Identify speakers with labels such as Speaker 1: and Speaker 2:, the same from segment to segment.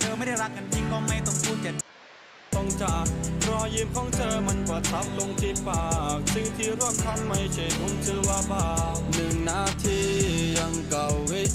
Speaker 1: เธอไม่ได้รักกันจริงก็ไม่ต้องพูดจะ
Speaker 2: ต้องจากรอยยิ้มของเธอมันประทับลงที่ปากสิ่งที่รวบทำไม่ใช่ผมเธอว่าบาปหนึ่งนาทียังเก่า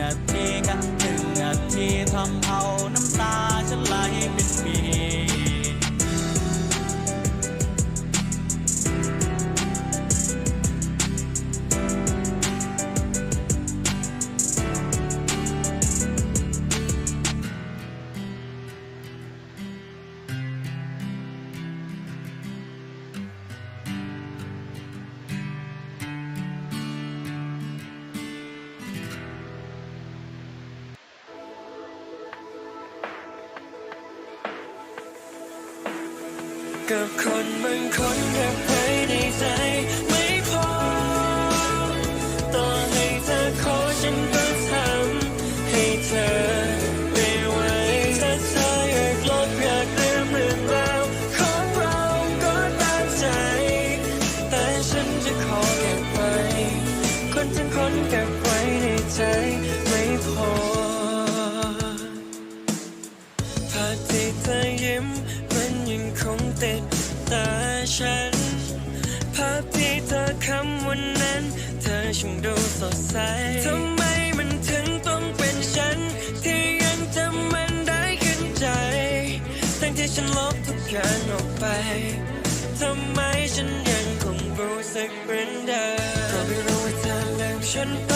Speaker 1: นาทีกันหนึ่งนาทีทำเอา
Speaker 3: กับคนบางคนแค่ภายในใจไม่พอ ต่อให้เธอขอฉันก็ทำให้เธอไม่ไหวถ้าเธออยากลบอยากลืมเรื่องราวของเราก็ตามใจ แต่ฉันจะขอเก็บไว้คนทั้งคนเก็บ ฉัน ภาพที่เธอคำวันนั้น เธอช่างดูสดใสทำไมมันถึงต้องเป็นฉัน ที่ยังจำมันได้ขึ้นใจ ทั้งที่ฉันลบทุกอย่างออกไปทำไมฉันยังคงรู้สึกเหมือนเดิมก็ไม่รู้ว่าเธอลืมฉันไป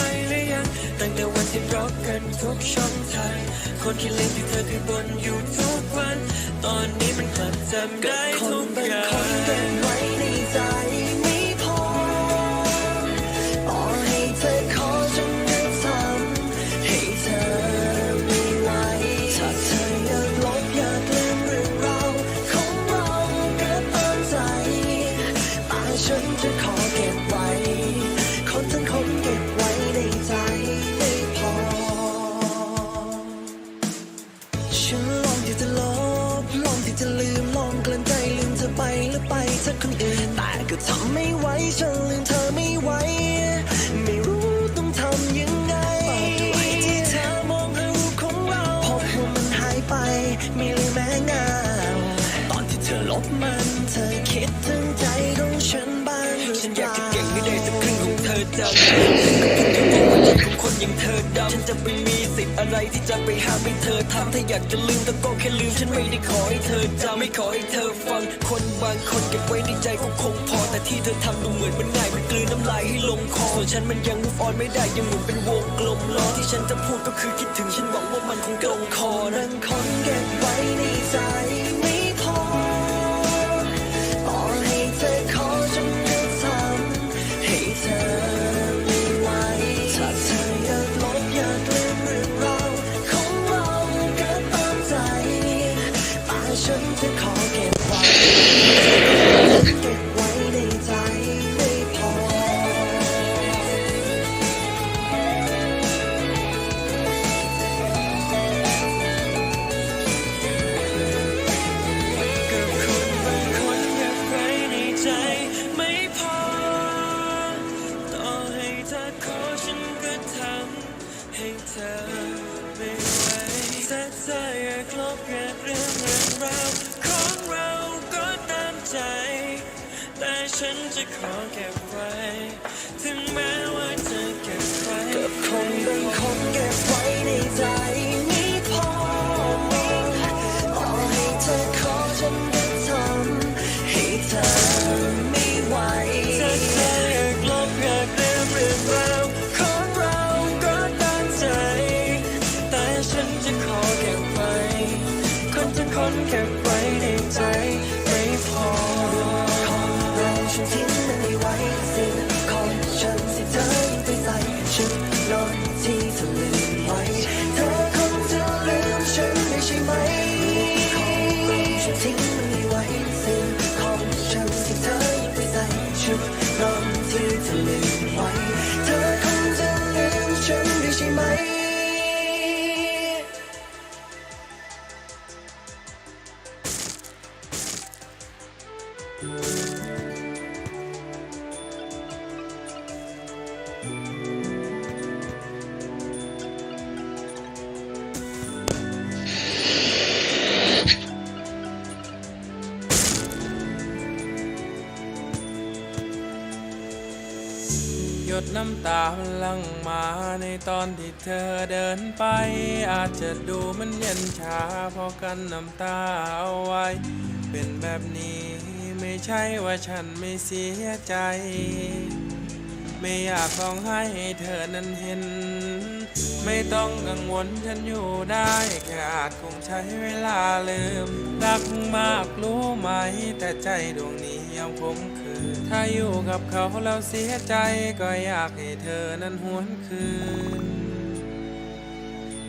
Speaker 3: ยัง ตั้งแต่วันที่รักกันทุกช่องทางคนที่เล่นที่เธอเคยบนอยู่ทุกวัน ตอนนี้มันกลับจำได้ทุกอย่างคนเก็บไว้ในใจ คนอื่นแต่ก็ทำไม่ไหวฉันลืม ดำฉันจะไม่มีสิทธิ์อะไรที่จะไปห้ามให้เธอทำถ้าอยากจะลืมแต่ก็แค่ลืมฉันไม่ได้ขอให้เธอจำไม่ขอให้เธอฟัง คนบางคนเก็บไว้ในใจก็คงพอ แต่ที่เธอทำดูเหมือนมันง่ายมันกลืนน้ำลายให้ลงคอส่วนฉันมันยัง move on ไม่ได้ยังหมุนเป็นวงกลมล้อที่ฉันจะพูดก็คือคิดถึงฉันหวังว่ามันคงตรงคอนะคอนเก็บไว้ในใจ อยากลบอยากลืมเรื่องราวของเราก็ตามใจ แต่ฉันจะขอเก็บไว้ ถึงแม้ นคนเก็บไว้ในใจไม่พอเรากฉันที่ ห
Speaker 4: ยดน้ำตามันลังมาในตอนที่เธอเดินไป อาจจะดูมันเย็นชาเพราะกันน้ำตาเอาไว้ เป็นแบบนี้ ไม่ใช่ว่าฉันไม่เสียใจ ไม่อยากร้องไห้ให้เธอนั้นเห็น ไม่ต้องกังวลฉันอยู่ได้แค่อาจคงใช้เวลาลืม รักมากรู้ไหม แต่ใจดวงนี้ยังคมคืนถ้าอยู่กับเขาแล้วเสียใจก็อยากให้เธอนั้นหวนคืน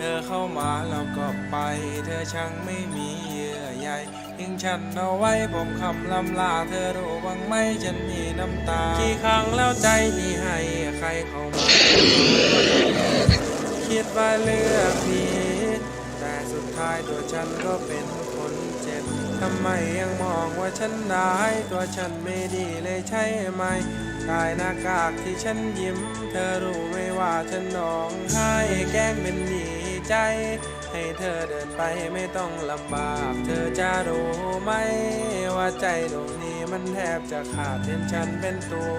Speaker 4: เธอเข้ามาแล้วก็ไป เธอช่างไม่มีเยื่อใยทิ้งฉันเอาไว้ผมคำลำลา เธอรู้บ้างไหมฉันมีน้ำตา กี่ครั้งแล้วใจที่ให้ใครเข้ามา คิดว่าเลือกผิดแต่สุดท้ายตัวฉันก็เป็นคนเจ็บทำไมยังมองว่าฉันร้ายตัวฉันไม่ดีเลยใช่ไหมตายหน้ากากที่ฉันยิ้ม เธอรู้ไหมว่าฉันร้องไห้แกล้งเป็นดี ใจ ให้เธอเดินไปไม่ต้องลำบาก เธอจะรู้ไหม ว่าใจดวงนี้มันแทบจะขาดเห็นฉันเป็นตัว